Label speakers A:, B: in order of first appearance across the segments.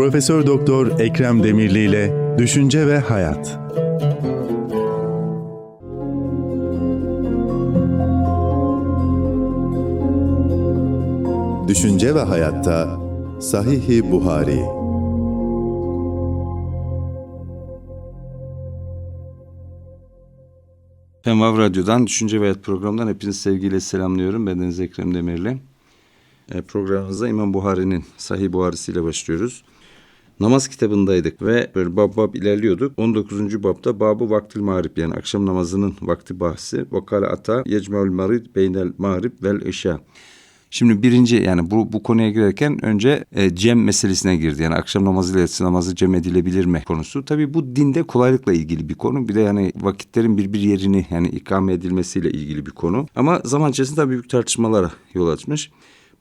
A: Profesör Doktor Ekrem Demirli ile Düşünce ve Hayat. Düşünce ve Hayatta Sahihi Buhari
B: Hem Radyo'dan Düşünce ve Hayat programından hepinizi sevgiyle selamlıyorum. Ben Deniz Ekrem Demirli. E, programımıza İmam Buhari'nin Sahih Buharisi ile başlıyoruz. Namaz kitabındaydık ve böyle bab bab ilerliyorduk. 19. babda Babı Vaktil Mağrib yani akşam namazının vakti bahsi. Vakale ata yecmeül marid beynel mağrib vel işa. Şimdi birinci yani bu, bu konuya girerken önce e, cem meselesine girdi. Yani akşam namazı ile yatsı namazı cem edilebilir mi konusu. Tabii bu dinde kolaylıkla ilgili bir konu. Bir de yani vakitlerin bir bir yerini yani ikame edilmesiyle ilgili bir konu. Ama zaman içerisinde büyük tartışmalara yol açmış.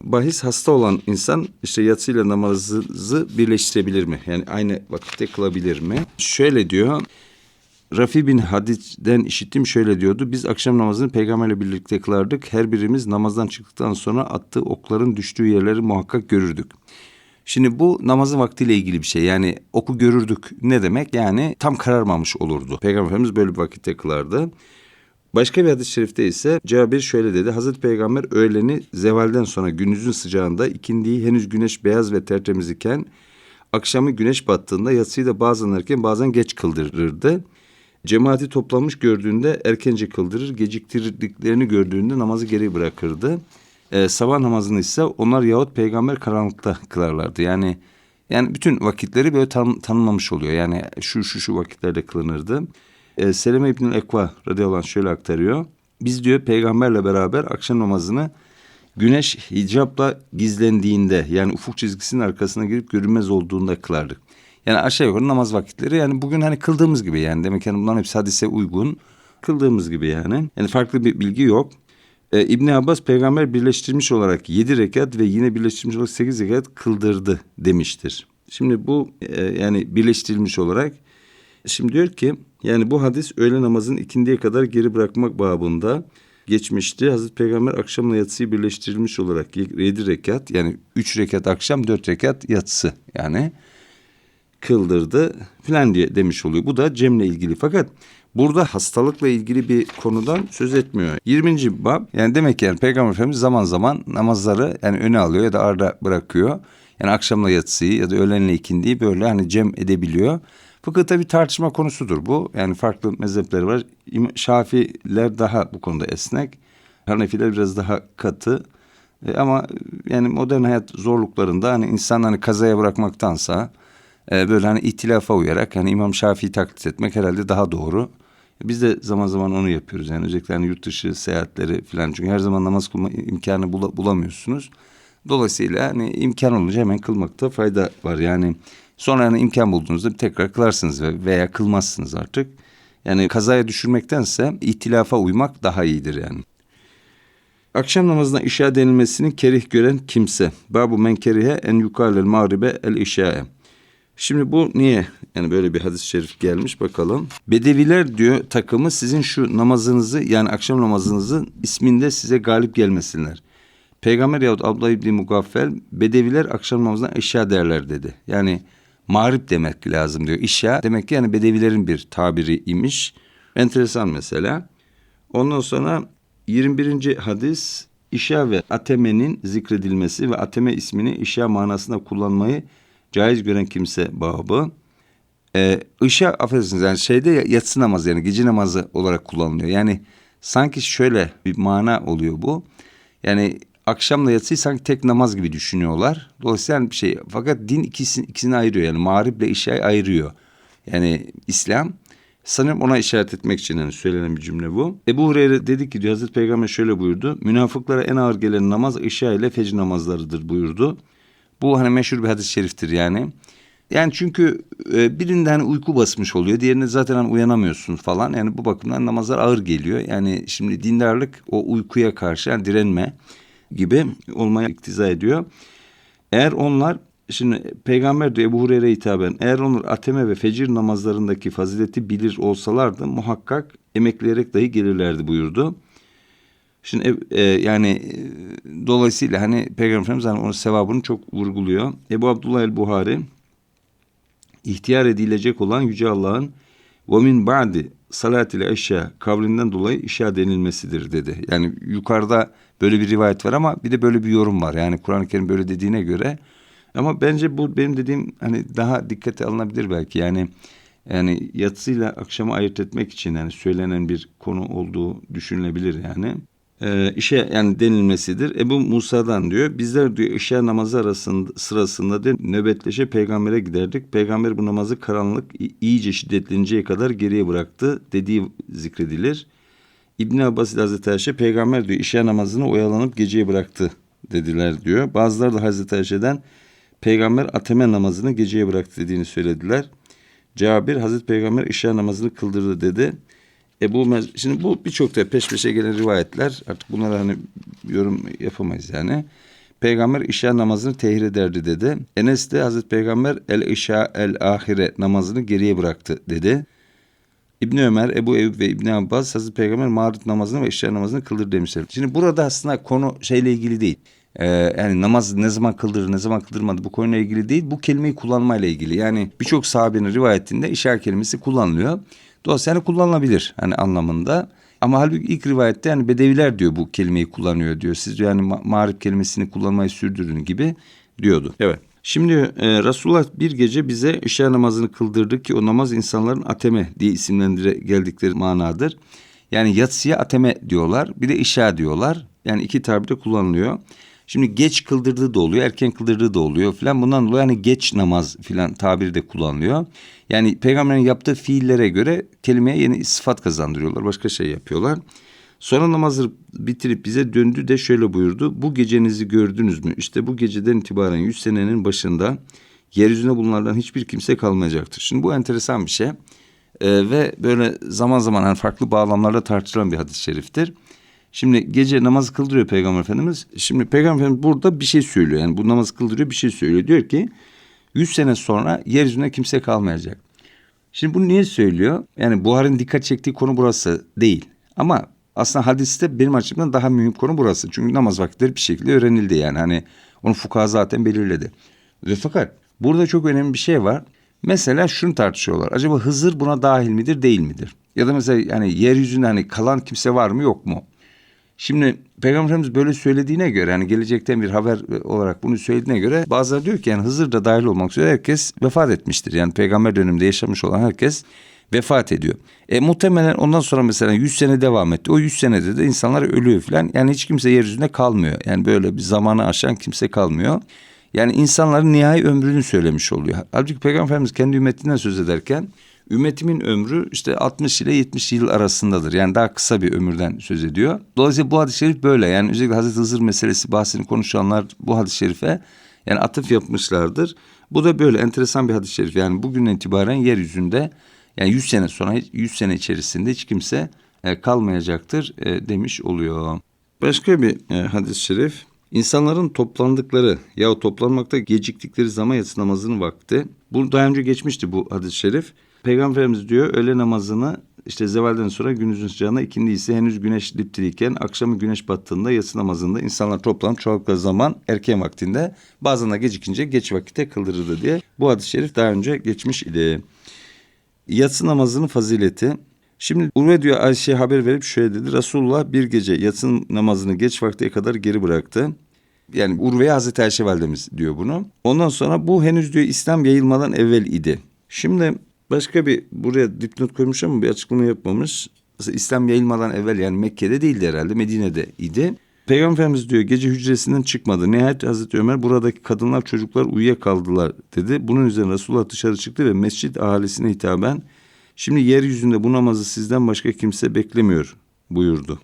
B: Bahis hasta olan insan işte yatsıyla namazı birleştirebilir mi? Yani aynı vakitte kılabilir mi? Şöyle diyor. Rafi bin Hadid'den işittim şöyle diyordu. Biz akşam namazını peygamberle birlikte kılardık. Her birimiz namazdan çıktıktan sonra attığı okların düştüğü yerleri muhakkak görürdük. Şimdi bu namazın vaktiyle ilgili bir şey. Yani oku görürdük ne demek? Yani tam kararmamış olurdu. Peygamber Efendimiz böyle bir vakitte kılardı. Başka bir hadis-i şerifte ise Cabir şöyle dedi. Hazreti Peygamber öğleni zevalden sonra gündüzün sıcağında ikindiyi henüz güneş beyaz ve tertemiz iken akşamı güneş battığında yatsıyı da bazen erken bazen geç kıldırırdı. Cemaati toplamış gördüğünde erkence kıldırır, geciktirdiklerini gördüğünde namazı geri bırakırdı. Ee, sabah namazını ise onlar yahut peygamber karanlıkta kılarlardı. Yani yani bütün vakitleri böyle tan tanımlamış oluyor. Yani şu şu şu vakitlerde kılınırdı. Ee, Seleme İbnül Ekva radıyallahu anh şöyle aktarıyor. Biz diyor peygamberle beraber akşam namazını güneş hicapla gizlendiğinde yani ufuk çizgisinin arkasına girip görünmez olduğunda kılardık. Yani aşağı yukarı namaz vakitleri yani bugün hani kıldığımız gibi yani demek yani bunların hepsi hadise uygun. Kıldığımız gibi yani. Yani farklı bir bilgi yok. Ee, İbn Abbas peygamber birleştirmiş olarak yedi rekat ve yine birleştirmiş olarak sekiz rekat kıldırdı demiştir. Şimdi bu e, yani birleştirilmiş olarak şimdi diyor ki yani bu hadis öğle namazın ikindiye kadar geri bırakmak babında geçmişti. Hazreti Peygamber akşamla yatsıyı birleştirilmiş olarak yedi rekat yani üç rekat akşam dört rekat yatsı yani kıldırdı filan diye demiş oluyor. Bu da Cem'le ilgili. Fakat burada hastalıkla ilgili bir konudan söz etmiyor. 20. bab yani demek ki yani Peygamber Efendimiz zaman zaman namazları yani öne alıyor ya da arada bırakıyor. Yani akşamla yatsıyı ya da öğlenle ikindiyi böyle hani cem edebiliyor. Fıkıhta bir tartışma konusudur bu. Yani farklı mezhepler var. Şafiler daha bu konuda esnek. Hanefiler biraz daha katı. E ama yani modern hayat zorluklarında hani insan hani kazaya bırakmaktansa e, böyle hani ihtilafa uyarak hani İmam Şafii'yi taklit etmek herhalde daha doğru. Biz de zaman zaman onu yapıyoruz yani özellikle hani yurt dışı seyahatleri falan çünkü her zaman namaz kılma imkanı bula, bulamıyorsunuz. Dolayısıyla hani imkan olunca hemen kılmakta fayda var yani. Sonra hani imkan bulduğunuzda tekrar kılarsınız veya kılmazsınız artık. Yani kazaya düşürmektense ihtilafa uymak daha iyidir yani. Akşam namazına işa denilmesini kerih gören kimse. Babu men kerihe en yukarel mağribe el işae. Şimdi bu niye? Yani böyle bir hadis-i şerif gelmiş bakalım. Bedeviler diyor takımı sizin şu namazınızı yani akşam namazınızın isminde size galip gelmesinler. Peygamber yahut Abdullah İbni Mugaffel Bedeviler akşam namazına eşya derler dedi. Yani mağrip demek lazım diyor. İşya demek ki yani Bedevilerin bir tabiri imiş. Enteresan mesela. Ondan sonra 21. hadis İşa ve Ateme'nin zikredilmesi ve Ateme ismini İşa manasında kullanmayı caiz gören kimse babı. Ee, ışa affedersiniz yani şeyde yatsı namazı yani gece namazı olarak kullanılıyor. Yani sanki şöyle bir mana oluyor bu. Yani akşamla yatsıyı sanki tek namaz gibi düşünüyorlar. Dolayısıyla bir şey fakat din ikisini, ikisini ayırıyor yani mağriple işayı ayırıyor. Yani İslam sanırım ona işaret etmek için yani söylenen bir cümle bu. Ebu Hureyre dedi ki diyor Hazreti Peygamber şöyle buyurdu. Münafıklara en ağır gelen namaz işa ile fecr namazlarıdır buyurdu. Bu hani meşhur bir hadis-i şeriftir yani. Yani çünkü e, birinde hani uyku basmış oluyor. Diğerinde zaten hani uyanamıyorsun falan. Yani bu bakımdan namazlar ağır geliyor. Yani şimdi dindarlık o uykuya karşı yani direnme gibi olmaya iktiza ediyor. Eğer onlar şimdi peygamber de Ebu Hureyre hitaben eğer onlar ateme ve fecir namazlarındaki fazileti bilir olsalardı muhakkak emekleyerek dahi gelirlerdi buyurdu. Şimdi e, yani e, dolayısıyla hani Peygamber Efendimiz hani onun sevabını çok vurguluyor. Ebu Abdullah el-Buhari ihtiyar edilecek olan Yüce Allah'ın ve min ba'di salatil eşya kavlinden dolayı işa denilmesidir dedi. Yani yukarıda böyle bir rivayet var ama bir de böyle bir yorum var. Yani Kur'an-ı Kerim böyle dediğine göre ama bence bu benim dediğim hani daha dikkate alınabilir belki. Yani yani yatsıyla akşamı ayırt etmek için yani söylenen bir konu olduğu düşünülebilir yani. Ee, işe yani denilmesidir. Ebu Musa'dan diyor. Bizler diyor işe namazı arasında sırasında de nöbetleşe peygambere giderdik. Peygamber bu namazı karanlık iyice şiddetlenince kadar geriye bıraktı dediği zikredilir. İbn Abbas Hazreti Ayşe peygamber diyor işe namazını oyalanıp geceye bıraktı dediler diyor. Bazıları da Hazreti Ayşe'den peygamber ateme namazını geceye bıraktı dediğini söylediler. Cabir Hazreti Peygamber işe namazını kıldırdı dedi. Ebu Mez şimdi bu birçok da peş peşe gelen rivayetler artık bunlara hani yorum yapamayız yani. Peygamber işa namazını tehir ederdi dedi. Enes de Hazreti Peygamber el işa el ahire namazını geriye bıraktı dedi. İbni Ömer, Ebu Eyyub ve İbni Abbas Hazreti Peygamber mağrib namazını ve işya namazını kıldır demişler. Şimdi burada aslında konu şeyle ilgili değil. Ee, yani namaz ne zaman kıldırır, ne zaman kıldırmadı bu konuyla ilgili değil. Bu kelimeyi kullanmayla ilgili. Yani birçok sahabenin rivayetinde işar kelimesi kullanılıyor. Dolayısıyla hani kullanılabilir hani anlamında. Ama halbuki ilk rivayette yani bedeviler diyor bu kelimeyi kullanıyor diyor. Siz diyor yani ma- kelimesini kullanmayı sürdürün gibi diyordu. Evet. Şimdi e, Resulullah bir gece bize işa namazını kıldırdı ki o namaz insanların ateme diye isimlendire geldikleri manadır. Yani yatsıya ateme diyorlar bir de işa diyorlar. Yani iki tabirde kullanılıyor. Şimdi geç kıldırdığı da oluyor, erken kıldırdığı da oluyor filan. Bundan dolayı hani geç namaz filan tabiri de kullanılıyor. Yani peygamberin yaptığı fiillere göre kelimeye yeni sıfat kazandırıyorlar. Başka şey yapıyorlar. Sonra namazı bitirip bize döndü de şöyle buyurdu. Bu gecenizi gördünüz mü? İşte bu geceden itibaren 100 senenin başında yeryüzünde bulunanlardan hiçbir kimse kalmayacaktır. Şimdi bu enteresan bir şey. Ee, ve böyle zaman zaman hani farklı bağlamlarda tartışılan bir hadis-i şeriftir. Şimdi gece namaz kıldırıyor Peygamber Efendimiz. Şimdi Peygamber Efendimiz burada bir şey söylüyor. Yani bu namaz kıldırıyor bir şey söylüyor. Diyor ki 100 sene sonra yeryüzünde kimse kalmayacak. Şimdi bunu niye söylüyor? Yani Buhar'ın dikkat çektiği konu burası değil. Ama aslında hadiste benim açımdan daha mühim konu burası. Çünkü namaz vakitleri bir şekilde öğrenildi yani. Hani onu fukaha zaten belirledi. Ve fakat burada çok önemli bir şey var. Mesela şunu tartışıyorlar. Acaba Hızır buna dahil midir değil midir? Ya da mesela yani yeryüzünde hani kalan kimse var mı yok mu? Şimdi Peygamber Efendimiz böyle söylediğine göre hani gelecekten bir haber olarak bunu söylediğine göre bazıları diyor ki yani Hızır da dahil olmak üzere herkes vefat etmiştir. Yani peygamber döneminde yaşamış olan herkes vefat ediyor. E muhtemelen ondan sonra mesela 100 sene devam etti. O 100 senede de insanlar ölüyor falan. Yani hiç kimse yeryüzünde kalmıyor. Yani böyle bir zamanı aşan kimse kalmıyor. Yani insanların nihai ömrünü söylemiş oluyor. Halbuki Peygamber Efendimiz kendi ümmetinden söz ederken ümmetimin ömrü işte 60 ile 70 yıl arasındadır. Yani daha kısa bir ömürden söz ediyor. Dolayısıyla bu hadis-i şerif böyle. Yani özellikle Hazreti Hızır meselesi bahsini konuşanlar bu hadis-i şerife yani atıf yapmışlardır. Bu da böyle enteresan bir hadis-i şerif. Yani bugünden itibaren yeryüzünde yani 100 sene sonra 100 sene içerisinde hiç kimse e, kalmayacaktır e, demiş oluyor. Başka bir e, hadis-i şerif. İnsanların toplandıkları ya toplanmakta geciktikleri zaman yatsı namazının vakti. Bu daha önce geçmişti bu hadis-i şerif. Peygamberimiz diyor öğle namazını işte zevalden sonra gündüzün sıcağına ikindi ise henüz güneş diptiriyken akşamı güneş battığında yatsı namazında insanlar toplanıp çoğaldıkları zaman erken vaktinde bazen de gecikince geç vakitte kıldırırdı diye bu hadis-i şerif daha önce geçmiş idi. Yatsı namazının fazileti. Şimdi Urve diyor Ayşe'ye haber verip şöyle dedi. Resulullah bir gece yatsı namazını geç vaktiye kadar geri bıraktı. Yani Urve'ye Hazreti Ayşe validemiz diyor bunu. Ondan sonra bu henüz diyor İslam yayılmadan evvel idi. Şimdi başka bir buraya dipnot koymuş ama bir açıklama yapmamış. Mesela İslam yayılmadan evvel yani Mekke'de değildi herhalde Medine'de idi. Peygamber Efendimiz diyor gece hücresinden çıkmadı. Nihayet Hazreti Ömer buradaki kadınlar çocuklar uyuyakaldılar dedi. Bunun üzerine Resulullah dışarı çıktı ve mescit ahalisine hitaben şimdi yeryüzünde bu namazı sizden başka kimse beklemiyor buyurdu.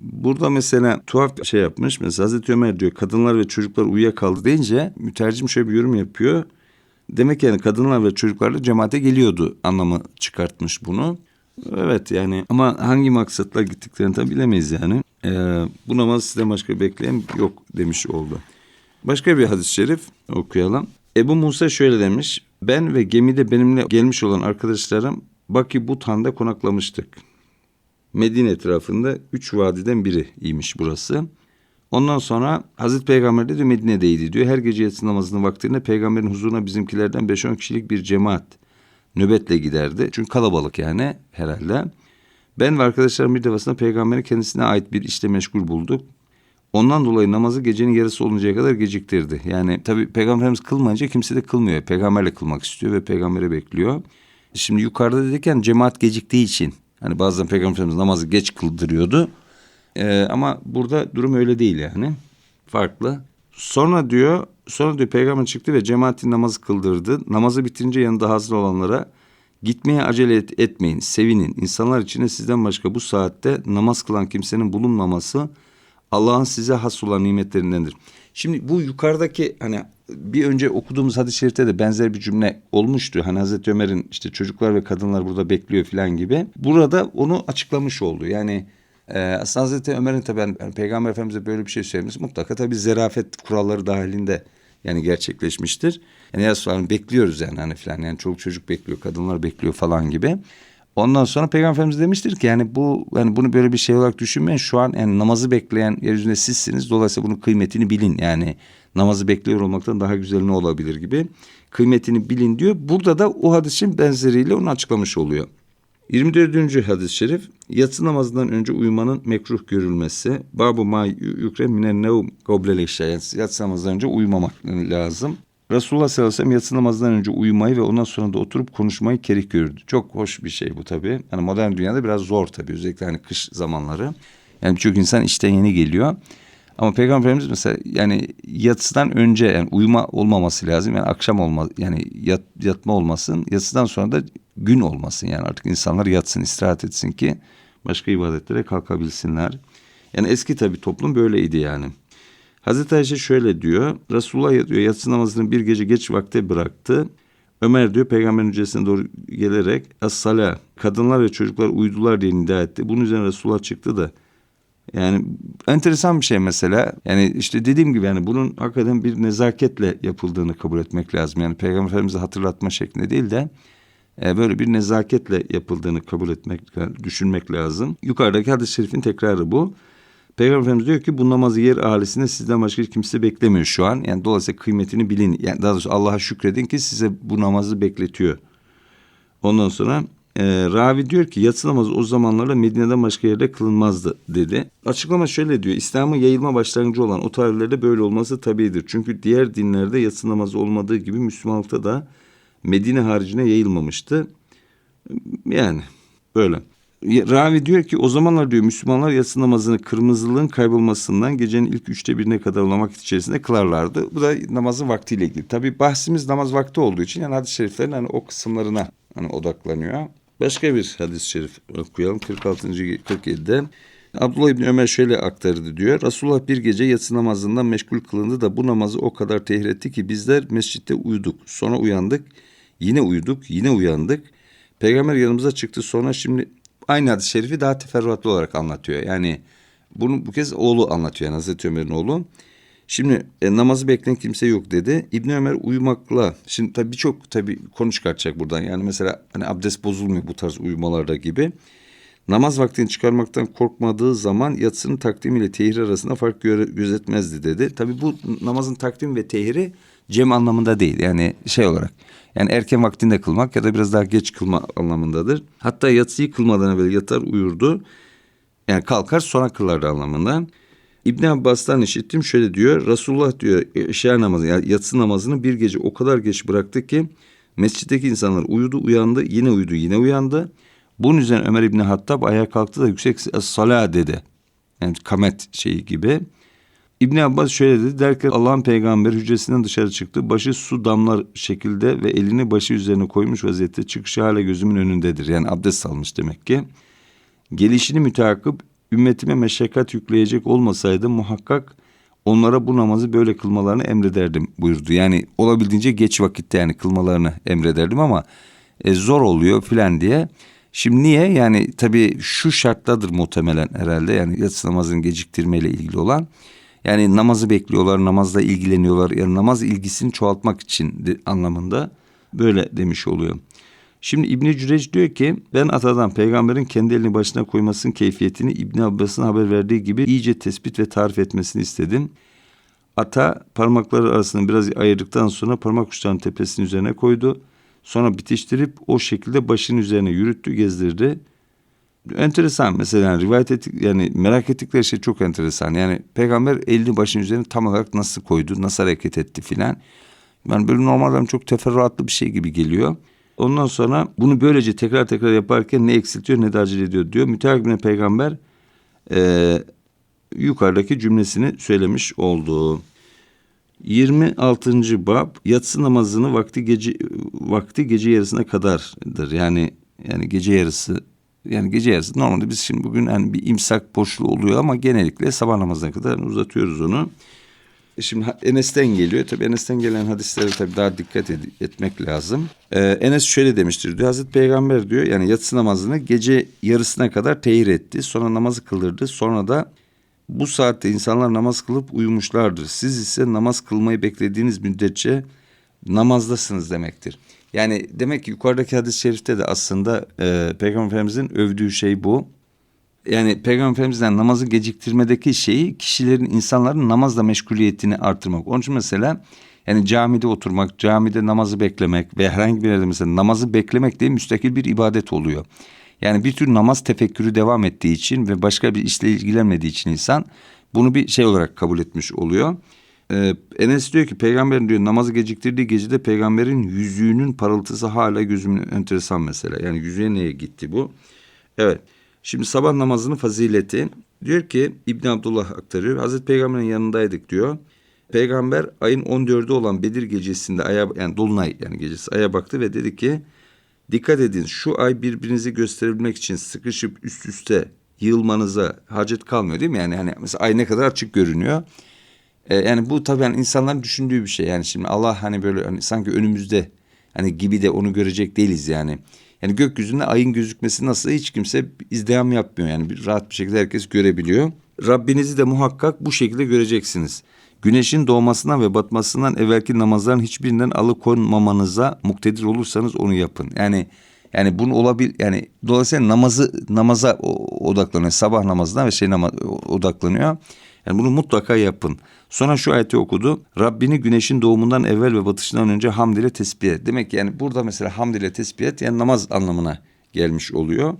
B: Burada mesela tuhaf bir şey yapmış. Mesela Hazreti Ömer diyor kadınlar ve çocuklar uyuyakaldı deyince mütercim şöyle bir yorum yapıyor. Demek yani kadınlar ve çocuklar da cemaate geliyordu anlamı çıkartmış bunu. Evet yani ama hangi maksatla gittiklerini tabi bilemeyiz yani. Ee, bu namaz sizden başka bekleyen yok demiş oldu. Başka bir hadis-i şerif okuyalım. Ebu Musa şöyle demiş. Ben ve gemide benimle gelmiş olan arkadaşlarım Baki Butan'da konaklamıştık. Medine etrafında üç vadiden biriymiş burası. Ondan sonra Hazreti Peygamber de diyor Medine'deydi diyor. Her gece yatsı namazının vaktinde peygamberin huzuruna bizimkilerden 5-10 kişilik bir cemaat nöbetle giderdi. Çünkü kalabalık yani herhalde. Ben ve arkadaşlarım bir defasında peygamberin kendisine ait bir işle meşgul bulduk. Ondan dolayı namazı gecenin yarısı oluncaya kadar geciktirdi. Yani tabii peygamberimiz kılmayınca kimse de kılmıyor. Peygamberle kılmak istiyor ve peygamberi bekliyor. Şimdi yukarıda dedikken cemaat geciktiği için hani bazen peygamberimiz namazı geç kıldırıyordu. Ee, ama burada durum öyle değil yani. Farklı. Sonra diyor, sonra diyor peygamber çıktı ve cemaatin namazı kıldırdı. Namazı bitince yanında hazır olanlara gitmeye acele et- etmeyin, sevinin. İnsanlar içinde sizden başka bu saatte namaz kılan kimsenin bulunmaması Allah'ın size has olan nimetlerindendir. Şimdi bu yukarıdaki hani bir önce okuduğumuz hadis-i şerifte de benzer bir cümle olmuştu. Hani Hazreti Ömer'in işte çocuklar ve kadınlar burada bekliyor falan gibi. Burada onu açıklamış oldu. Yani e, aslında Hazreti Ömer'in tabi yani Peygamber Efendimiz'e böyle bir şey söylemesi mutlaka tabi zerafet kuralları dahilinde yani gerçekleşmiştir. Yani ya bekliyoruz yani hani falan yani çoluk çocuk bekliyor, kadınlar bekliyor falan gibi. Ondan sonra Peygamber Efendimiz demiştir ki yani bu yani bunu böyle bir şey olarak düşünmeyin. Şu an yani namazı bekleyen yeryüzünde sizsiniz. Dolayısıyla bunun kıymetini bilin. Yani namazı bekliyor olmaktan daha güzel ne olabilir gibi kıymetini bilin diyor. Burada da o hadisin benzeriyle onu açıklamış oluyor. 24. hadis-i şerif yatsı namazından önce uyumanın mekruh görülmesi. Babu ma yukre minen nevm goblel yatsı namazından önce uyumamak lazım. Resulullah sallallahu aleyhi ve sellem yatsı namazından önce uyumayı ve ondan sonra da oturup konuşmayı kerih görürdü. Çok hoş bir şey bu tabii. Yani modern dünyada biraz zor tabii. Özellikle hani kış zamanları. Yani birçok insan işten yeni geliyor. Ama Peygamberimiz mesela yani yatsıdan önce yani uyuma olmaması lazım. Yani akşam olma yani yat, yatma olmasın. Yatsıdan sonra da gün olmasın. Yani artık insanlar yatsın, istirahat etsin ki başka ibadetlere kalkabilsinler. Yani eski tabii toplum böyleydi yani. Hazreti Ayşe şöyle diyor. Resulullah diyor yatsı namazını bir gece geç vakte bıraktı. Ömer diyor peygamberin hücresine doğru gelerek as-sala kadınlar ve çocuklar uyudular diye nida etti. Bunun üzerine Resulullah çıktı da yani enteresan bir şey mesela. Yani işte dediğim gibi yani bunun hakikaten bir nezaketle yapıldığını kabul etmek lazım. Yani Peygamber Efendimiz'i hatırlatma şeklinde değil de e, böyle bir nezaketle yapıldığını kabul etmek, düşünmek lazım. Yukarıdaki hadis-i şerifin tekrarı bu. Peygamber Efendimiz diyor ki bu namazı yer ahalisinde sizden başka kimse beklemiyor şu an. Yani dolayısıyla kıymetini bilin. Yani daha doğrusu Allah'a şükredin ki size bu namazı bekletiyor. Ondan sonra e, ravi diyor ki yatsı namazı o zamanlarda Medine'den başka yerde kılınmazdı dedi. Açıklama şöyle diyor. İslam'ın yayılma başlangıcı olan o tarihlerde böyle olması tabidir. Çünkü diğer dinlerde yatsı namazı olmadığı gibi Müslümanlıkta da Medine haricine yayılmamıştı. Yani böyle. Ravi diyor ki o zamanlar diyor Müslümanlar yatsı namazını kırmızılığın kaybolmasından gecenin ilk üçte birine kadar olan vakit içerisinde kılarlardı. Bu da namazın vaktiyle ilgili. Tabi bahsimiz namaz vakti olduğu için yani hadis-i şeriflerin hani o kısımlarına hani odaklanıyor. Başka bir hadis-i şerif okuyalım 46. 47'de. Abdullah İbni Ömer şöyle aktardı diyor. Resulullah bir gece yatsı namazından meşgul kılındı da bu namazı o kadar tehir etti ki bizler mescitte uyuduk. Sonra uyandık. Yine uyuduk. Yine uyandık. Peygamber yanımıza çıktı. Sonra şimdi aynı hadis-i şerifi daha teferruatlı olarak anlatıyor. Yani bunu bu kez oğlu anlatıyor. Yani Hazreti Ömer'in oğlu. Şimdi e, namazı bekleyen kimse yok dedi. İbni Ömer uyumakla şimdi tabii birçok tabii konu çıkartacak buradan. Yani mesela hani abdest bozulmuyor bu tarz uyumalarda gibi. Namaz vaktini çıkarmaktan korkmadığı zaman yatsının takdimiyle tehir arasında fark gözetmezdi dedi. Tabii bu namazın takdim ve tehiri cem anlamında değil. Yani şey olarak yani erken vaktinde kılmak ya da biraz daha geç kılma anlamındadır. Hatta yatsıyı kılmadan evvel yatar uyurdu. Yani kalkar sonra kılardı anlamında. İbn Abbas'tan işittim şöyle diyor. Resulullah diyor eşya namazı yani yatsı namazını bir gece o kadar geç bıraktı ki mescitteki insanlar uyudu uyandı yine uyudu yine uyandı. Bunun üzerine Ömer İbni Hattab ayağa kalktı da yüksek sala dedi. Yani kamet şeyi gibi. İbni Abbas şöyle dedi derken Allah'ın peygamberi hücresinden dışarı çıktı. Başı su damlar şekilde ve elini başı üzerine koymuş vaziyette çıkışı hala gözümün önündedir. Yani abdest almış demek ki. Gelişini müteakip ümmetime meşakkat yükleyecek olmasaydı muhakkak onlara bu namazı böyle kılmalarını emrederdim buyurdu. Yani olabildiğince geç vakitte yani kılmalarını emrederdim ama e, zor oluyor filan diye. Şimdi niye? Yani tabii şu şartladır muhtemelen herhalde yani yatsı namazını geciktirmeyle ilgili olan. Yani namazı bekliyorlar, namazla ilgileniyorlar. Yani namaz ilgisini çoğaltmak için de, anlamında böyle demiş oluyor. Şimdi İbni Cüreç diyor ki ben atadan peygamberin kendi elini başına koymasının keyfiyetini İbni Abbas'ın haber verdiği gibi iyice tespit ve tarif etmesini istedim. Ata parmakları arasını biraz ayırdıktan sonra parmak uçlarının tepesinin üzerine koydu. Sonra bitiştirip o şekilde başın üzerine yürüttü, gezdirdi. Enteresan mesela rivayet ettik yani merak ettikleri şey çok enteresan. Yani peygamber elini başın üzerine tam olarak nasıl koydu, nasıl hareket etti filan. Yani böyle normalden çok teferruatlı bir şey gibi geliyor. Ondan sonra bunu böylece tekrar tekrar yaparken ne eksiltiyor ne de ediyor diyor. Müteakibine peygamber eee yukarıdaki cümlesini söylemiş oldu. 26. bab yatsı namazını vakti gece vakti gece yarısına kadardır. Yani yani gece yarısı yani gece yarısı normalde biz şimdi bugün hani bir imsak boşluğu oluyor ama genellikle sabah namazına kadar uzatıyoruz onu. E Şimdi Enes'ten geliyor. Tabii Enes'ten gelen hadislere tabii daha dikkat ed- etmek lazım. Ee, Enes şöyle demiştir diyor. Hazreti Peygamber diyor yani yatsı namazını gece yarısına kadar tehir etti. Sonra namazı kıldırdı. Sonra da bu saatte insanlar namaz kılıp uyumuşlardır. Siz ise namaz kılmayı beklediğiniz müddetçe namazdasınız demektir. Yani demek ki yukarıdaki hadis-i şerifte de aslında e, Peygamber Efendimizin övdüğü şey bu. Yani Peygamber Efendimiz'den namazı geciktirmedeki şeyi kişilerin, insanların namazla meşguliyetini artırmak. Onun için mesela yani camide oturmak, camide namazı beklemek ve herhangi bir yerde mesela namazı beklemek de müstakil bir ibadet oluyor. Yani bir tür namaz tefekkürü devam ettiği için ve başka bir işle ilgilenmediği için insan bunu bir şey olarak kabul etmiş oluyor. Ee, Enes diyor ki peygamberin diyor namazı geciktirdiği gecede peygamberin yüzüğünün parıltısı hala gözümün enteresan mesela. Yani yüzüğe neye gitti bu? Evet. Şimdi sabah namazının fazileti diyor ki İbn Abdullah aktarıyor. Hazreti Peygamber'in yanındaydık diyor. Peygamber ayın 14'ü olan Bedir gecesinde aya yani dolunay yani gecesi aya baktı ve dedi ki dikkat edin şu ay birbirinizi gösterebilmek için sıkışıp üst üste yığılmanıza hacet kalmıyor değil mi? Yani hani mesela ay ne kadar açık görünüyor. Ee, yani bu tabii yani insanların düşündüğü bir şey. Yani şimdi Allah hani böyle hani sanki önümüzde hani gibi de onu görecek değiliz yani. Yani gökyüzünde ayın gözükmesi nasıl hiç kimse izdiham yapmıyor. Yani rahat bir şekilde herkes görebiliyor. Rabbinizi de muhakkak bu şekilde göreceksiniz. Güneşin doğmasından ve batmasından evvelki namazların hiçbirinden alıkonmamanıza muktedir olursanız onu yapın. Yani yani bunu olabil yani dolayısıyla namazı namaza odaklanıyor. Sabah namazına ve şey namaz odaklanıyor. Yani bunu mutlaka yapın. Sonra şu ayeti okudu. Rabbini güneşin doğumundan evvel ve batışından önce hamd ile tesbih et. Demek ki yani burada mesela hamd ile tesbih et yani namaz anlamına gelmiş oluyor.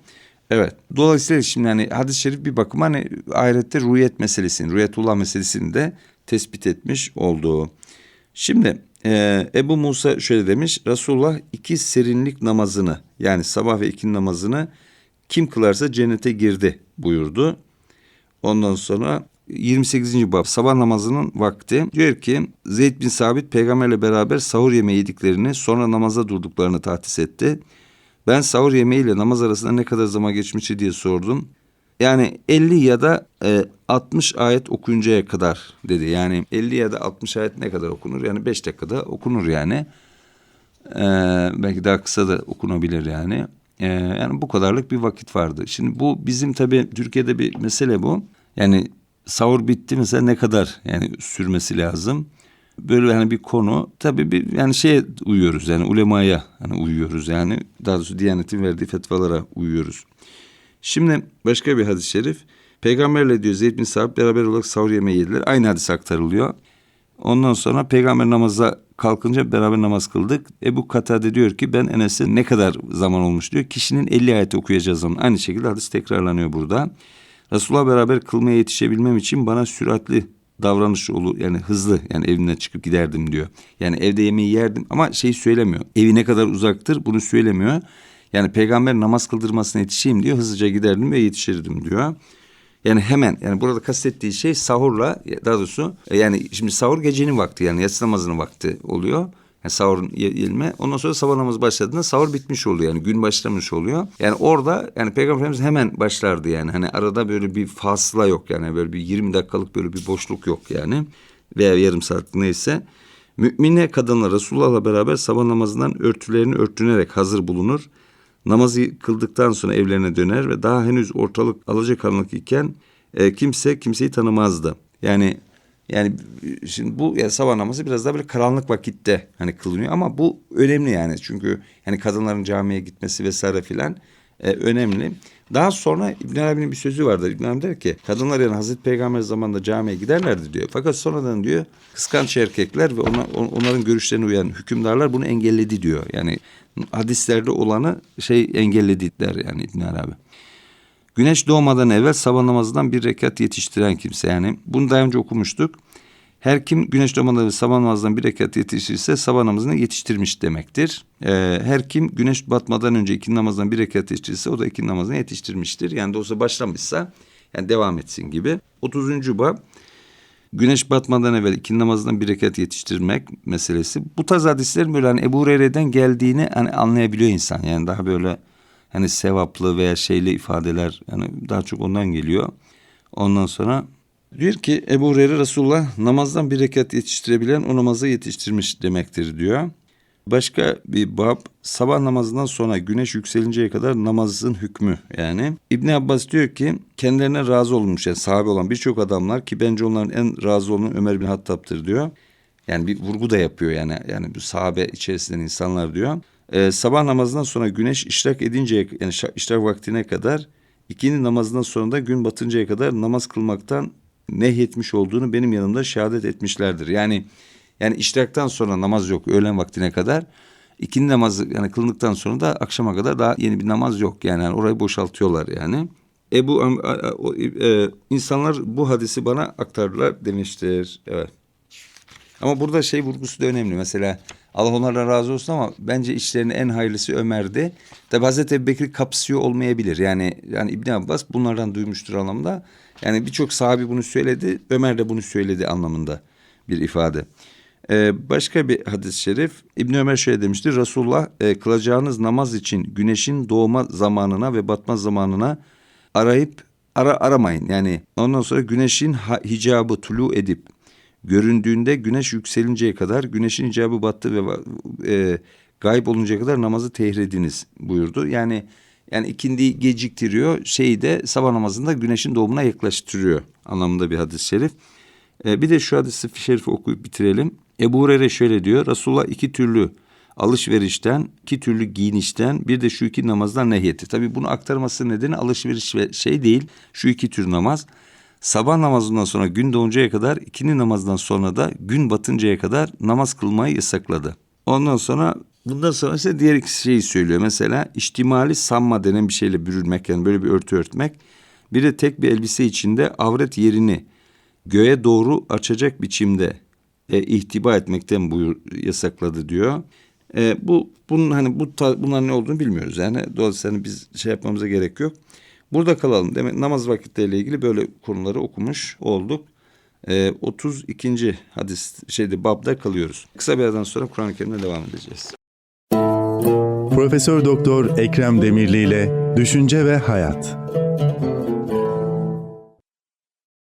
B: Evet. Dolayısıyla şimdi hani hadis-i şerif bir bakıma hani ahirette rüyet meselesini, rüyetullah meselesini de tespit etmiş oldu. Şimdi e, Ebu Musa şöyle demiş. Resulullah iki serinlik namazını yani sabah ve ikindi namazını kim kılarsa cennete girdi buyurdu. Ondan sonra 28. bab sabah namazının vakti diyor ki Zeyd bin Sabit peygamberle beraber sahur yemeği yediklerini sonra namaza durduklarını tahsis etti. Ben sahur yemeğiyle namaz arasında ne kadar zaman geçmişti diye sordum. Yani 50 ya da e, 60 ayet okuyuncaya kadar dedi. Yani 50 ya da 60 ayet ne kadar okunur? Yani 5 dakikada okunur yani. Ee, belki daha kısa da okunabilir yani. Ee, yani bu kadarlık bir vakit vardı. Şimdi bu bizim tabii Türkiye'de bir mesele bu. Yani sahur bitti mesela ne kadar yani sürmesi lazım. Böyle hani bir konu tabii bir yani şeye uyuyoruz yani ulemaya hani uyuyoruz yani daha doğrusu Diyanet'in verdiği fetvalara uyuyoruz. Şimdi başka bir hadis-i şerif. Peygamberle diyor Zeyd bin Sabit beraber olarak sahur yemeği yediler. Aynı hadis aktarılıyor. Ondan sonra peygamber namaza kalkınca beraber namaz kıldık. Ebu Katade diyor ki ben Enes'e ne kadar zaman olmuş diyor. Kişinin 50 ayet okuyacağı zaman. Aynı şekilde hadis tekrarlanıyor burada. Resulullah beraber kılmaya yetişebilmem için bana süratli davranış olur yani hızlı yani evimden çıkıp giderdim diyor. Yani evde yemeği yerdim ama şey söylemiyor. Evi ne kadar uzaktır bunu söylemiyor. Yani peygamber namaz kıldırmasına yetişeyim diyor. Hızlıca giderdim ve yetişirdim diyor. Yani hemen yani burada kastettiği şey sahurla daha doğrusu e, yani şimdi sahur gecenin vakti yani yatsı namazının vakti oluyor. Yani sahurun ye- yenilme. Ondan sonra sabah namazı başladığında sahur bitmiş oluyor yani gün başlamış oluyor. Yani orada yani Peygamber Efendimiz hemen başlardı yani. Hani arada böyle bir fasıla yok yani böyle bir 20 dakikalık böyle bir boşluk yok yani. Veya yarım saat neyse. Mümine kadınla Resulullah'la beraber sabah namazından örtülerini örtünerek hazır bulunur. Namazı kıldıktan sonra evlerine döner ve daha henüz ortalık alacakaranlık iken e, kimse kimseyi tanımazdı. Yani Yani şimdi bu ya sabah namazı biraz daha böyle karanlık vakitte hani kılınıyor ama bu önemli yani. Çünkü yani kadınların camiye gitmesi vesaire filan e, önemli. Daha sonra İbn Arabi'nin bir sözü vardır. İbn Arabi der ki kadınlar yani Hazreti Peygamber zamanında camiye giderlerdi diyor. Fakat sonradan diyor kıskanç erkekler ve ona, on- onların görüşlerine uyan hükümdarlar bunu engelledi diyor. Yani hadislerde olanı şey engelledi der yani İbn Arabi. Güneş doğmadan evvel sabah namazından bir rekat yetiştiren kimse yani bunu daha önce okumuştuk. Her kim güneş doğmadan evvel sabah namazından bir rekat yetiştirirse sabah namazını yetiştirmiş demektir. Ee, her kim güneş batmadan önce iki namazdan bir rekat yetiştirirse o da iki namazını yetiştirmiştir. Yani de olsa başlamışsa yani devam etsin gibi. 30. bab güneş batmadan evvel iki namazdan bir rekat yetiştirmek meselesi. Bu tarz hadislerin böyle hani Ebu Hureyre'den geldiğini hani anlayabiliyor insan. Yani daha böyle hani sevaplı veya şeyli ifadeler yani daha çok ondan geliyor. Ondan sonra diyor ki Ebu Hureyre Resulullah namazdan bir rekat yetiştirebilen o namazı yetiştirmiş demektir diyor. Başka bir bab sabah namazından sonra güneş yükselinceye kadar namazın hükmü yani. İbni Abbas diyor ki kendilerine razı olmuş yani sahabe olan birçok adamlar ki bence onların en razı olanı Ömer bin Hattab'tır diyor. Yani bir vurgu da yapıyor yani yani bu sahabe içerisinden insanlar diyor. Ee, sabah namazından sonra güneş işrak edinceye yani işrak vaktine kadar ikindi namazından sonra da gün batıncaya kadar namaz kılmaktan nehyetmiş olduğunu benim yanımda şehadet etmişlerdir. Yani yani işraktan sonra namaz yok öğlen vaktine kadar. İkindi namazı yani kılındıktan sonra da akşama kadar daha yeni bir namaz yok yani, Yani orayı boşaltıyorlar yani. Ebu e, insanlar bu hadisi bana aktardılar demiştir. Evet. Ama burada şey vurgusu da önemli. Mesela Allah onlardan razı olsun ama bence işlerinin en hayırlısı Ömer'di. Tabi Hazreti Ebubekir kapsıyor olmayabilir. Yani yani İbn Abbas bunlardan duymuştur anlamda. Yani birçok sahabi bunu söyledi. Ömer de bunu söyledi anlamında bir ifade. Ee, başka bir hadis-i şerif İbn Ömer şöyle demiştir. Resulullah e, kılacağınız namaz için güneşin doğma zamanına ve batma zamanına arayıp ara aramayın. Yani ondan sonra güneşin hicabı tulu edip göründüğünde güneş yükselinceye kadar güneşin icabı battı ve e, gayb oluncaya kadar namazı tehrediniz buyurdu. Yani yani ikindi geciktiriyor şeyi de sabah namazında güneşin doğumuna yaklaştırıyor anlamında bir hadis-i şerif. E, bir de şu hadisi şerifi okuyup bitirelim. Ebu Hureyre şöyle diyor. Resulullah iki türlü alışverişten, iki türlü giyinişten, bir de şu iki namazdan nehyetti. Tabii bunu aktarması nedeni alışveriş ve şey değil, şu iki tür namaz. Sabah namazından sonra gün doğuncaya kadar, ikindi namazdan sonra da gün batıncaya kadar namaz kılmayı yasakladı. Ondan sonra bundan sonra ise diğer iki şeyi söylüyor. Mesela ihtimali sanma denen bir şeyle bürünmek yani böyle bir örtü örtmek. Bir de tek bir elbise içinde avret yerini göğe doğru açacak biçimde e, ihtiba etmekten buyur yasakladı diyor. E, bu bunun hani bu bunların ne olduğunu bilmiyoruz. Yani dolayısıyla hani biz şey yapmamıza gerek yok. Burada kalalım. Demek namaz vakitleriyle ilgili böyle konuları okumuş olduk. E, 32. hadis şeyde babda kalıyoruz. Kısa bir aradan sonra Kur'an-ı Kerim'le devam edeceğiz.
A: Profesör Doktor Ekrem Demirli ile Düşünce ve Hayat.